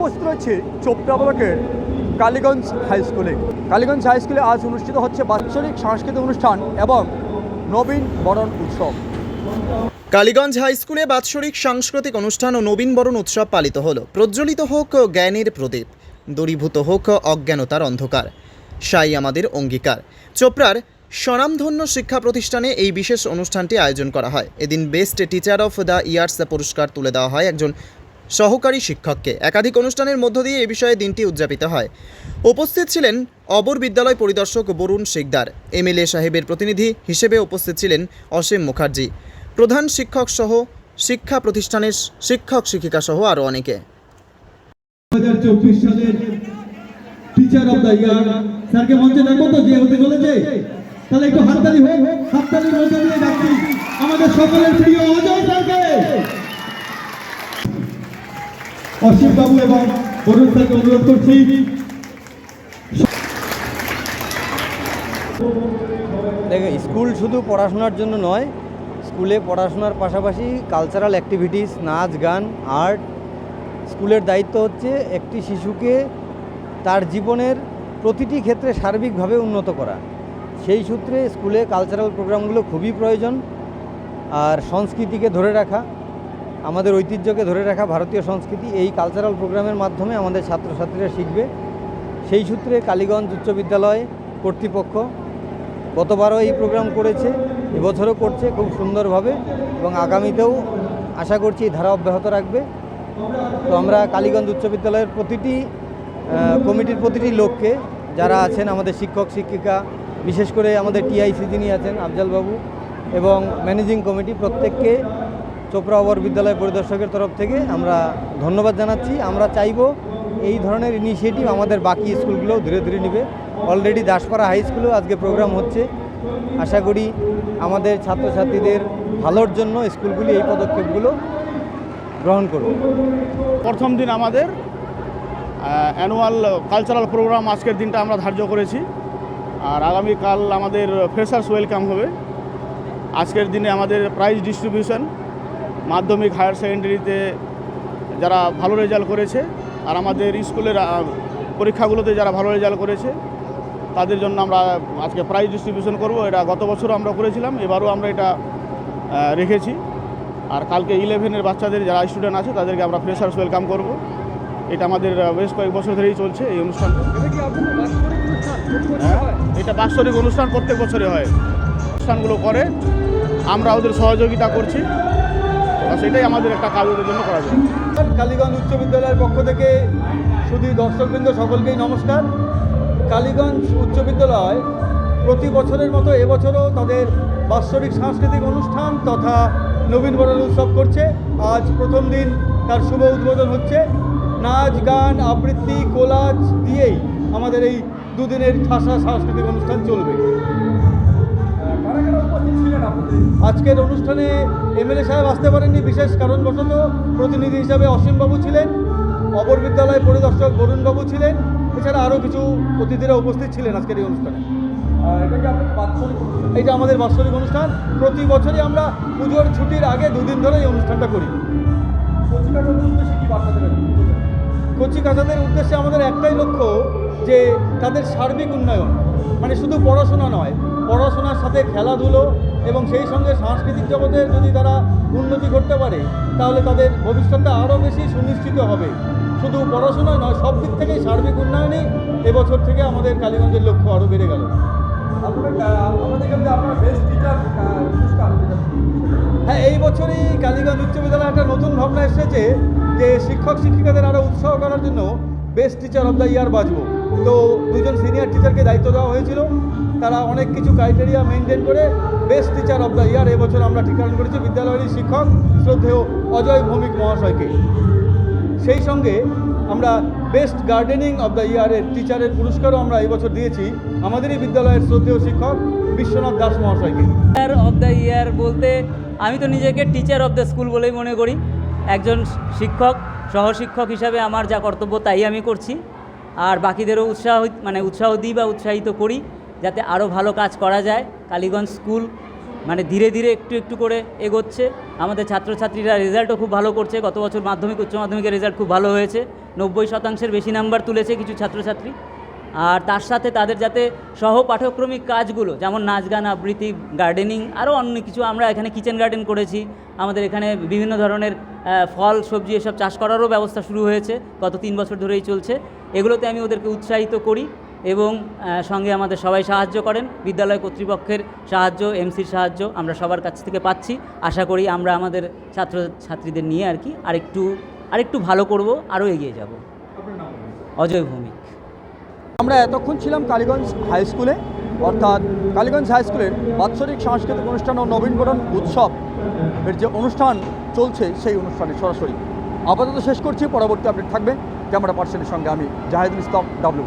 উপস্থিত রয়েছে চোপড়া ব্লকের কালীগঞ্জ হাই স্কুলে। কালীগঞ্জ হাই স্কুলে আজ অনুষ্ঠিত হচ্ছে বাৎসরিক সাংস্কৃতিক অনুষ্ঠান এবং নবীন বরণ উৎসব। কালীগঞ্জ হাই স্কুলে বাৎসরিক সাংস্কৃতিক অনুষ্ঠান ও নবীনবরণ উৎসব পালিত হলো। প্রজ্বলিত হোক জ্ঞানের প্রদীপ, দূরীভূত হোক অজ্ঞানতার অন্ধকার। সাই আমাদের অঙ্গীকার। চোপড়ার স্বনামধন্য শিক্ষা প্রতিষ্ঠানে এই বিশেষ অনুষ্ঠানটি আয়োজন করা হয়। এদিন best teacher of the years পুরস্কার তুলে দেওয়া হয় একজন সহকারী শিক্ষককে। একাধিক অনুষ্ঠানের মধ্য দিয়ে এ বিষয়ে দিনটি উদযাপিত হয়। উপস্থিত ছিলেন অবর বিদ্যালয় পরিদর্শক বরুণ শিকদার। এমএলএ সাহেবের প্রতিনিধি হিসেবে উপস্থিত ছিলেন অসীম মুখার্জি। প্রধান শিক্ষক সহ শিক্ষা প্রতিষ্ঠানের শিক্ষক শিক্ষিকা সহ আরও অনেকে। আমাদের সকলের প্রিয় অজয় স্যারকে অসীম বাবু এবং স্যারকে অনুরোধ করছি। দেখে, স্কুল শুধু পড়াশোনার জন্য নয়, স্কুলে পড়াশোনার পাশাপাশি কালচারাল অ্যাক্টিভিটিস নাচ, গান আর্ট স্কুলের দায়িত্ব হচ্ছে একটি শিশুকে তার জীবনের প্রতিটি ক্ষেত্রে সার্বিকভাবে উন্নত করা। সেই সূত্রে স্কুলে কালচারাল প্রোগ্রামগুলো খুবই প্রয়োজন, আর সংস্কৃতিকে ধরে রাখা। আমাদের ঐতিহ্যকে ধরে রাখা ভারতীয় সংস্কৃতি এই কালচারাল প্রোগ্রামের মাধ্যমে আমাদের ছাত্রছাত্রীরা শিখবে। সেই সূত্রে কালীগঞ্জ উচ্চ বিদ্যালয় কর্তৃপক্ষ গতবারও এই প্রোগ্রাম করেছে, এবছরও করছে খুব সুন্দরভাবে এবং আগামীতেও আশা করছি এই ধারা অব্যাহত রাখবে। তো আমরা কালীগঞ্জ উচ্চ বিদ্যালয়ের প্রতিটি কমিটির প্রতিটি লোককে যারা আছেন, আমাদের শিক্ষক, শিক্ষিকা, বিশেষ করে আমাদের টিআইসি যিনি আছেন, আফজালবাবু এবং ম্যানেজিং কমিটি প্রত্যেককে চোপড়া অবর বিদ্যালয় পরিদর্শকের তরফ থেকে আমরা ধন্যবাদ জানাচ্ছি। আমরা চাইব এই ধরনের ইনিশিয়েটিভ আমাদের বাকি স্কুলগুলোও ধীরে ধীরে নেবে। অলরেডি দাসপাড়া হাই স্কুলেও আজকে প্রোগ্রাম হচ্ছে। আশা করি আমাদের ছাত্রছাত্রীদের ভালোর জন্য স্কুলগুলি এই পদক্ষেপগুলো গ্রহণ করবে। প্রথম দিন আমাদের অ্যানুয়াল কালচারাল প্রোগ্রাম আজকের দিনটা আমরা ধার্য করেছি। আর আগামীকাল আমাদের ফ্রেশার্স ওয়েলকাম হবে। আজকের দিনে আমাদের প্রাইজ ডিস্ট্রিবিউশন মাধ্যমিক হায়ার সেকেন্ডারিতে যারা ভালো রেজাল্ট করেছে আর আমাদের স্কুলের পরীক্ষাগুলোতে যারা ভালো রেজাল্ট করেছে, তাদের জন্য আমরা আজকে প্রাইজ ডিস্ট্রিবিউশন করব। এটা গত বছরও আমরা করেছিলাম, এবারও আমরা এটা রেখেছি। আর কালকে ইলেভেনের বাচ্চাদের যারা স্টুডেন্ট আছে, তাদেরকে আমরা ফ্রেশার্স ওয়েলকাম করব। এটা আমাদের বেশ কয়েক বছর ধরেই চলছে এই অনুষ্ঠানটা হ্যাঁ এটা বাৎসরিক অনুষ্ঠান প্রত্যেক বছরে হয়। অনুষ্ঠানগুলো করে, আমরা ওদের সহযোগিতা করছি। সেটাই আমাদের একটা কাজ ওদের জন্য করা যায়। কালীগঞ্জ উচ্চ বিদ্যালয়ের পক্ষ থেকে শুধু দর্শকবৃন্দ সকলকেই নমস্কার। কালীগঞ্জ উচ্চ বিদ্যালয় প্রতি বছরের মতো এবছরও তাদের বাৎসরিক সাংস্কৃতিক অনুষ্ঠান তথা নবীনবরণ উৎসব করছে। আজ প্রথম দিন তার শুভ উদ্বোধন হচ্ছে। নাচ, গান, আবৃত্তি, কোলাজ দিয়েই আমাদের এই দুদিনের ঠাসা সাংস্কৃতিক অনুষ্ঠান চলবে। আজকের অনুষ্ঠানে এমএলএ সাহেব আসতে পারেননি বিশেষ কারণবশত প্রতিনিধি হিসাবে অসীমবাবু ছিলেন অপর বিদ্যালয় পরিদর্শক বরুণবাবু ছিলেন এছাড়া আরও কিছু অতিথিরা উপস্থিত ছিলেন আজকের এই অনুষ্ঠানে। এটা আমাদের বাৎসরিক অনুষ্ঠান প্রতি বছরই আমরা পুজোর ছুটির আগে দুদিন ধরে এই অনুষ্ঠানটা করি। কচি কাচাদের উদ্দেশ্যে আমাদের একটাই লক্ষ্য যে তাদের সার্বিক উন্নয়ন মানে শুধু পড়াশোনা নয় পড়াশোনার সাথে খেলাধুলো এবং সেই সঙ্গে সাংস্কৃতিক জগতের যদি তারা উন্নতি করতে পারে তাহলে তাদের ভবিষ্যৎটা আরও বেশি সুনিশ্চিত হবে। শুধু পড়াশোনায় নয় সব দিক থেকেই সার্বিক উন্নয়নেই এবছর থেকে আমাদের কালীগঞ্জের লক্ষ্য আরও বেড়ে গেল। হ্যাঁ এই বছরই কালীগঞ্জ উচ্চ বিদ্যালয়ে একটা নতুন ভাবনা এসেছে যে শিক্ষক শিক্ষিকাদের আরও উৎসাহ করার জন্য best teacher of the year বাজবো। তো দুজন সিনিয়র টিচারকে দায়িত্ব দেওয়া হয়েছিল। তারা অনেক কিছু ক্রাইটেরিয়া মেনটেন করে best teacher of the year এবছর আমরা ঠিকানা করেছি বিদ্যালয়ের শিক্ষক শ্রদ্ধেয় অজয় ভৌমিক মহাশয়কে। সেই সঙ্গে আমরা বেস্ট গার্ডেনিং অফ দ্য ইয়ারের টিচারের পুরস্কারও আমরা এবছর দিয়েছি আমাদেরই বিদ্যালয়ের শ্রদ্ধেয় শিক্ষক বিশ্বনাথ দাস মহাশয়কে। টিচার অফ দ্য ইয়ার বলতে আমি তো নিজেকে টিচার অফ দ্য স্কুল বলেই মনে করি। একজন শিক্ষক সহশিক্ষক হিসাবে আমার যা কর্তব্য তাই আমি করছি। আর বাকিদেরও উৎসাহ মানে উৎসাহ দিই বা উৎসাহিত করি যাতে আরও ভালো কাজ করা যায়। কালীগঞ্জ স্কুল মানে ধীরে ধীরে একটু একটু করে এগোচ্ছে। আমাদের ছাত্রছাত্রীরা রেজাল্টও খুব ভালো করছে। গত বছর মাধ্যমিক, উচ্চ মাধ্যমিকের রেজাল্ট খুব ভালো হয়েছে। নব্বই শতাংশের বেশি নাম্বার তুলেছে কিছু ছাত্রছাত্রী। আর তার সাথে তাদের যাতে সহ পাঠ্যক্রমিক কাজগুলো যেমন নাচ গান আবৃত্তি গার্ডেনিং আরও অন্য কিছু আমরা এখানে কিচেন গার্ডেন করেছি। আমাদের এখানে বিভিন্ন ধরনের ফল সবজি এসব চাষ করারও ব্যবস্থা শুরু হয়েছে গত তিন বছর ধরেই চলছে। এগুলোতে আমি ওদেরকে উৎসাহিত করি এবং সঙ্গে আমাদের সবাই সাহায্য করেন। বিদ্যালয় কর্তৃপক্ষের সাহায্য এমসির সাহায্য আমরা সবার কাছ থেকে পাচ্ছি। আশা করি আমরা আমাদের ছাত্র ছাত্রীদের নিয়ে আর কি আরেকটু আরেকটু ভালো করব আরও এগিয়ে যাব। অজয় ভৌমিক। আমরা এতক্ষণ ছিলাম কালীগঞ্জ হাই স্কুলে, অর্থাৎ কালীগঞ্জ হাই স্কুলের বাৎসরিক সাংস্কৃতিক অনুষ্ঠান ও নবীনবরণ উৎসব এর যে অনুষ্ঠান চলছে, সেই অনুষ্ঠানে সরাসরি আপাতত শেষ করছি, পরবর্তী আপডেট থাকবে ক্যামেরা পার্সনের সঙ্গে আমি, জাহেদুল ইসলাম ডাব্লিউ